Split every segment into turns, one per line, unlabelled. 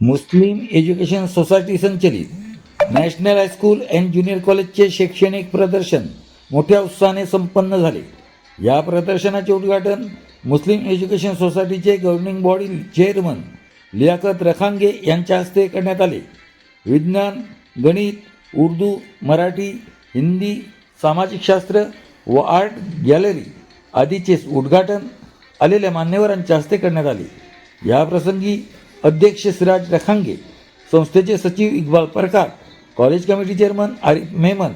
मुस्लिम education society संचलित. National high school and junior कॉलेजचे शैक्षणिक प्रदर्शन मोठ्या उत्साहाने संपन्न झाले. या प्रदर्शनाचे उद्घाटन मुस्लिम एज्युकेशन सोसायटीचे governing body chairman Liyakat Rakhange यांच्या हस्ते करण्यात आले. विज्ञान गणित उर्दू मराठी हिंदी सामाजिक शास्त्र व आर्ट गॅलरी आदीचे उद्घाटन आलेल्या मान्यवरांच्या हस्ते करण्यात आले. याप्रसंगी अध्यक्ष सिराज रखांगे संस्थेचे सचिव Iqbal Parkar college committee chairman Arif Memon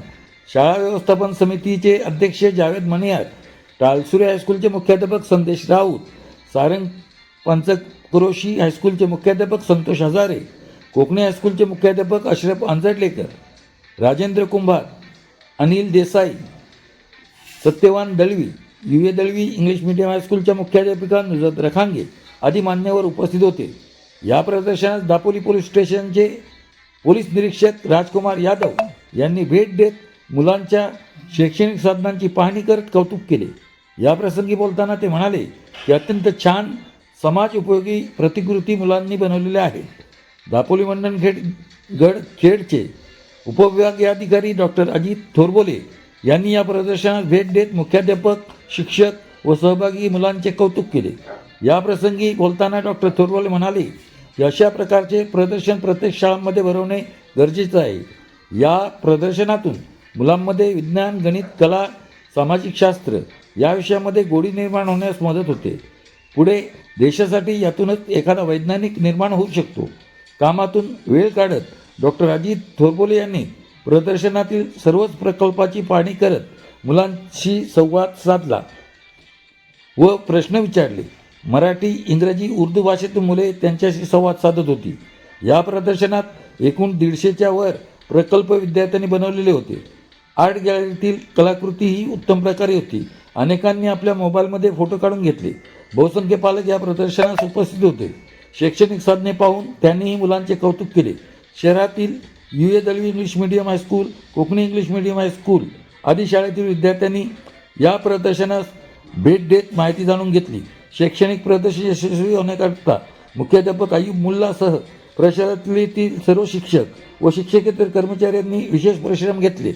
शाळा व्यवस्थापन समितीचे अध्यक्ष जावेद मणियार टाळसुरे हायस्कूलचे मुख्याध्यापक संदेश राऊत सारंग पंचक्रोशी हायस्कूलचे मुख्याध्यापक संतोष हजारे कोकणी हायस्कूलचे मुख्याध्यापक Ashraf Anjadlekar Rajendra Kumbhar Anil Desai Satyavan Dalvi U A Dalvi English medium हायस्कूलच्या मुख्याध्यापिका नुजत रखांगे आदी मान्यवर उपस्थित होते. या प्रदर्शनात दापोली पोलीस स्टेशनचे पोलीस निरीक्षक राजकुमार यादव यांनी भेट देत मुलांच्या शैक्षणिक साधनांची पाहणी करत कौतुक केले. याप्रसंगी बोलताना ते म्हणाले की अत्यंत छान समाज उपयोगी प्रतिकृती मुलांनी बनवलेल्या आहेत. दापोली मंडणखेड गड खेडचे उपविभागीय अधिकारी डॉक्टर अजित थोरबोले यांनी या प्रदर्शनात भेट देत मुख्याध्यापक शिक्षक व सहभागी मुलांचे कौतुक केले. याप्रसंगी बोलताना डॉक्टर थोरबोले म्हणाले अशा प्रकारचे प्रदर्शन प्रत्येक शाळांमध्ये भरवणे गरजेचं आहे. या प्रदर्शनातून मुलांमध्ये विज्ञान गणित कला सामाजिक शास्त्र या विषयामध्ये गोडी निर्माण होण्यास मदत होते. पुढे देशासाठी यातूनच एखादा वैज्ञानिक निर्माण होऊ शकतो. कामातून वेळ काढत डॉक्टर अजित थोरबोले यांनी प्रदर्शनातील सर्वच प्रकल्पाची पाहणी करत मुलांशी संवाद साधला व प्रश्न विचारले. मराठी इंग्रजी उर्दू भाषेतून मुले त्यांच्याशी संवाद साधत होती. या प्रदर्शनात एकूण दीडशेच्या वर प्रकल्प विद्यार्थ्यांनी बनवलेले होते. आर्ट गॅलरीतील कलाकृती ही उत्तम प्रकारे होती. अनेकांनी आपल्या मोबाईलमध्ये फोटो काढून घेतले. बहुसंख्य पालक या प्रदर्शनास उपस्थित होते. शैक्षणिक साधने पाहून त्यांनीही मुलांचे कौतुक केले. शहरातील U A Dalvi English medium high school Konkani English medium high school आदी शाळेतील विद्यार्थ्यांनी या प्रदर्शनास भेट देत माहिती जाणून घेतली. शैक्षणिक प्रदर्शन यशस्वी होण्याकरता मुख्याध्यापक आयुब मुल्लासह प्रशासनातील सर्व शिक्षक व शिक्षकेतर कर्मचाऱ्यांनी विशेष परिश्रम घेतले.